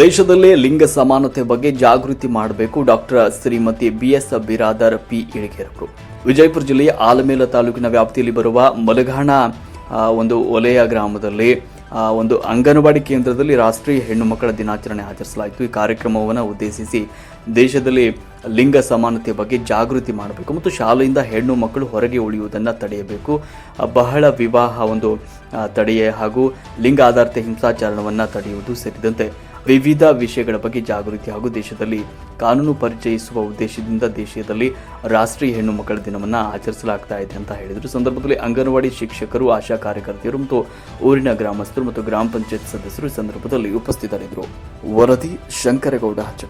ದೇಶದಲ್ಲೇ ಲಿಂಗ ಸಮಾನತೆ ಬಗ್ಗೆ ಜಾಗೃತಿ ಮಾಡಬೇಕು doctor Shrimati B S Biradar P ಇಳಿಗೇರಪ್ಪರು Vijayapura ಜಿಲ್ಲೆಯ ಆಲಮೇಲ ತಾಲೂಕಿನ ವ್ಯಾಪ್ತಿಯಲ್ಲಿ ಬರುವ ಮಲಘಾಣ ಒಂದು ಒಲೆಯ ಗ್ರಾಮದಲ್ಲಿ ಒಂದು ಅಂಗನವಾಡಿ ಕೇಂದ್ರದಲ್ಲಿ ರಾಷ್ಟ್ರೀಯ ಹೆಣ್ಣು ಮಕ್ಕಳ ದಿನಾಚರಣೆ ಆಚರಿಸಲಾಯಿತು. ಈ ಕಾರ್ಯಕ್ರಮವನ್ನು ಉದ್ದೇಶಿಸಿ ದೇಶದಲ್ಲಿ ಲಿಂಗ ಸಮಾನತೆ ಬಗ್ಗೆ ಜಾಗೃತಿ ಮಾಡಬೇಕು ಮತ್ತು ಶಾಲೆಯಿಂದ ಹೆಣ್ಣು ಮಕ್ಕಳು ಹೊರಗೆ ಉಳಿಯುವುದನ್ನು ತಡೆಯಬೇಕು. ಬಹಳ ವಿವಾಹ ಒಂದು ತಡೆಯ ಹಾಗೂ ಲಿಂಗ ಆಧಾರಿತ ಹಿಂಸಾಚಾರವನ್ನು ತಡೆಯುವುದು ಸೇರಿದಂತೆ ವಿವಿಧ ವಿಷಯಗಳ ಬಗ್ಗೆ ಜಾಗೃತಿ ಹಾಗೂ ದೇಶದಲ್ಲಿ ಕಾನೂನು ಪರಿಚಯಿಸುವ ಉದ್ದೇಶದಿಂದ ದೇಶದಲ್ಲಿ ರಾಷ್ಟ್ರೀಯ ಹೆಣ್ಣು ಮಕ್ಕಳ ದಿನವನ್ನು ಆಚರಿಸಲಾಗ್ತಾ ಇದೆ ಅಂತ ಹೇಳಿದರು. ಸಂದರ್ಭದಲ್ಲಿ ಅಂಗನವಾಡಿ ಶಿಕ್ಷಕರು, ಆಶಾ ಕಾರ್ಯಕರ್ತೆಯರು ಮತ್ತು ಊರಿನ ಗ್ರಾಮಸ್ಥರು ಮತ್ತು ಗ್ರಾಮ ಪಂಚಾಯತ್ ಸದಸ್ಯರು ಸಂದರ್ಭದಲ್ಲಿ ಉಪಸ್ಥಿತರಿದ್ದರು. ವರದಿ ಶಂಕರಗೌಡ ಹಚ್ಚಡ